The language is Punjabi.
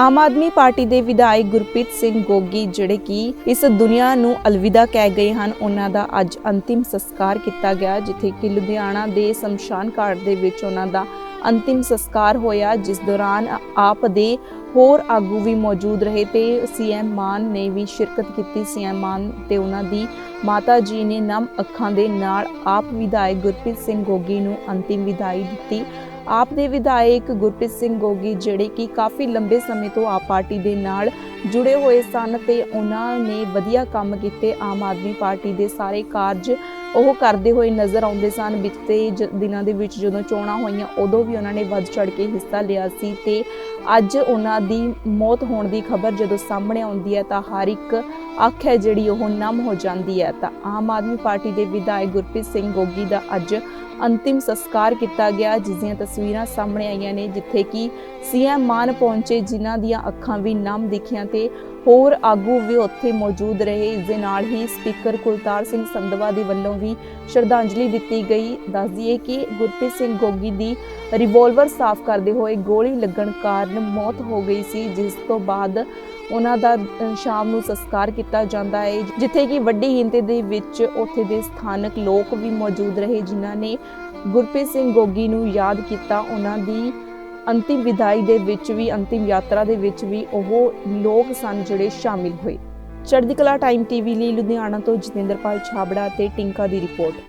ਆਮ ਆਦਮੀ ਪਾਰਟੀ ਦੇ ਵਿਧਾਇਕ ਗੁਰਪ੍ਰੀਤ ਸਿੰਘ ਗੋਗੀ ਜਿਹੜੇ ਕਿ ਇਸ ਦੁਨੀਆ ਨੂੰ ਅਲਵਿਦਾ ਕਹਿ ਗਏ ਹਨ, ਉਹਨਾਂ ਦਾ ਅੱਜ ਅੰਤਿਮ ਸੰਸਕਾਰ ਕੀਤਾ ਗਿਆ, ਜਿੱਥੇ ਕਿ ਲੁਧਿਆਣਾ ਦੇ ਸ਼ਮਸ਼ਾਨ ਘਾਟ ਦੇ ਵਿੱਚ ਉਹਨਾਂ ਦਾ ਅੰਤਿਮ ਸੰਸਕਾਰ ਹੋਇਆ, ਜਿਸ ਦੌਰਾਨ ਆਪ ਦੇ ਹੋਰ ਆਗੂ ਵੀ ਮੌਜੂਦ ਰਹੇ ਤੇ ਸੀਐਮ ਮਾਨ ਨੇ ਵੀ ਸ਼ਿਰਕਤ ਕੀਤੀ। ਸੀਐਮ ਮਾਨ ਤੇ ਉਹਨਾਂ ਦੀ ਮਾਤਾ ਜੀ ਨੇ ਨਮ ਅੱਖਾਂ ਦੇ ਨਾਲ ਆਪ ਵਿਧਾਇਕ ਗੁਰਪ੍ਰੀਤ ਸਿੰਘ ਗੋਗੀ ਨੂੰ ਅੰਤਿਮ ਵਿਦਾਈ ਦਿੱਤੀ। ਆਪ ਦੇ ਵਿਧਾਇਕ ਗੁਰਪ੍ਰੀਤ ਸਿੰਘ ਗੋਗੀ ਜਿਹੜੇ ਕਿ ਕਾਫੀ ਲੰਬੇ ਸਮੇਂ ਤੋਂ ਆਪ ਪਾਰਟੀ ਦੇ ਨਾਲ ਜੁੜੇ ਹੋਏ ਸਨ ਤੇ ਉਹਨਾਂ ਨੇ ਵਧੀਆ ਕੰਮ ਕੀਤੇ, ਆਮ ਆਦਮੀ ਪਾਰਟੀ ਦੇ ਸਾਰੇ ਕਾਰਜ ਉਹ ਕਰਦੇ ਹੋਏ ਨਜ਼ਰ ਆਉਂਦੇ ਸਨ। ਬੀਤੇ ਦਿਨਾਂ ਦੇ ਵਿੱਚ ਜਦੋਂ ਚੋਣਾਂ ਹੋਈਆਂ, ਉਦੋਂ ਵੀ ਉਹਨਾਂ ਨੇ ਵੱਧ ਚੜ ਕੇ ਹਿੱਸਾ ਲਿਆ ਸੀ ਤੇ ਅੱਜ ਉਹਨਾਂ ਦੀ ਮੌਤ ਹੋਣ ਦੀ ਖਬਰ ਜਦੋਂ ਸਾਹਮਣੇ ਆਉਂਦੀ ਹੈ ਤਾਂ ਹਰ ਇੱਕ ਅੱਖ ਹੈ ਜਿਹੜੀ ਉਹ ਨਮ ਹੋ ਜਾਂਦੀ ਹੈ। ਤਾਂ ਆਮ ਆਦਮੀ ਪਾਰਟੀ ਦੇ ਵਿਧਾਇਕ ਗੁਰਪ੍ਰੀਤ ਸਿੰਘ ਗੋਗੀ ਦਾ ਅੱਜ ਅੰਤਿਮ ਸੰਸਕਾਰ ਕੀਤਾ ਗਿਆ, ਜਿਸ ਦੀਆਂ ਤਸਵੀਰਾਂ ਸਾਹਮਣੇ ਆਈਆਂ ਨੇ, ਜਿੱਥੇ ਕਿ ਸੀਐਮ ਮਾਨ ਪਹੁੰਚੇ, ਜਿਨ੍ਹਾਂ ਦੀਆਂ ਅੱਖਾਂ ਵੀ ਨਮ ਦਿਖੀਆਂ ਤੇ ਹੋਰ ਆਗੂ ਵੀ ਉੱਥੇ ਮੌਜੂਦ ਰਹੇ। ਇਸ ਦੇ ਨਾਲ ਹੀ ਸਪੀਕਰ ਕੁਲਤਾਰ ਸਿੰਘ ਸੰਧਵਾ ਦੇ ਵੱਲੋਂ ਵੀ ਸ਼ਰਧਾਂਜਲੀ ਦਿੱਤੀ ਗਈ। ਦੱਸ ਦਈਏ ਕਿ ਗੁਰਪ੍ਰੀਤ ਸਿੰਘ ਗੋਗੀ ਦੀ ਰਿਵੋਲਵਰ ਸਾਫ਼ ਕਰਦੇ ਹੋਏ ਗੋਲੀ ਲੱਗਣ ਕਾਰਨ ਮੌਤ ਹੋ ਗਈ ਸੀ, ਜਿਸ ਤੋਂ ਬਾਅਦ ਉਹਨਾਂ ਦਾ ਸ਼ਾਮ ਨੂੰ ਸੰਸਕਾਰ ਕੀਤਾ ਜਾਂਦਾ ਹੈ ਜਿੱਥੇ ਕਿ ਵੱਡੀ ਗਿਣਤੀ ਦੇ ਵਿੱਚ ਉੱਥੇ ਦੇ ਸਥਾਨਕ ਲੋਕ ਵੀ ਮੌਜੂਦ ਰਹੇ, ਜਿਨ੍ਹਾਂ ਨੇ ਗੁਰਪ੍ਰੀਤ ਸਿੰਘ ਗੋਗੀ ਨੂੰ ਯਾਦ ਕੀਤਾ। ਉਹਨਾਂ ਦੀ ਅੰਤਿਮ ਵਿਦਾਈ ਦੇ ਵਿੱਚ ਵੀ, ਅੰਤਿਮ ਯਾਤਰਾ ਦੇ ਵਿੱਚ ਵੀ ਉਹ ਲੋਕ ਸਨ ਜਿਹੜੇ ਸ਼ਾਮਿਲ ਹੋਏ। ਚੜ੍ਹਦੀ ਕਲਾ ਟਾਈਮ ਟੀਵੀ ਲਈ ਲੁਧਿਆਣਾ ਤੋਂ ਜਤਿੰਦਰਪਾਲ ਛਾਬੜਾ ਤੇ ਟਿੰਕਾ ਦੀ ਰਿਪੋਰਟ।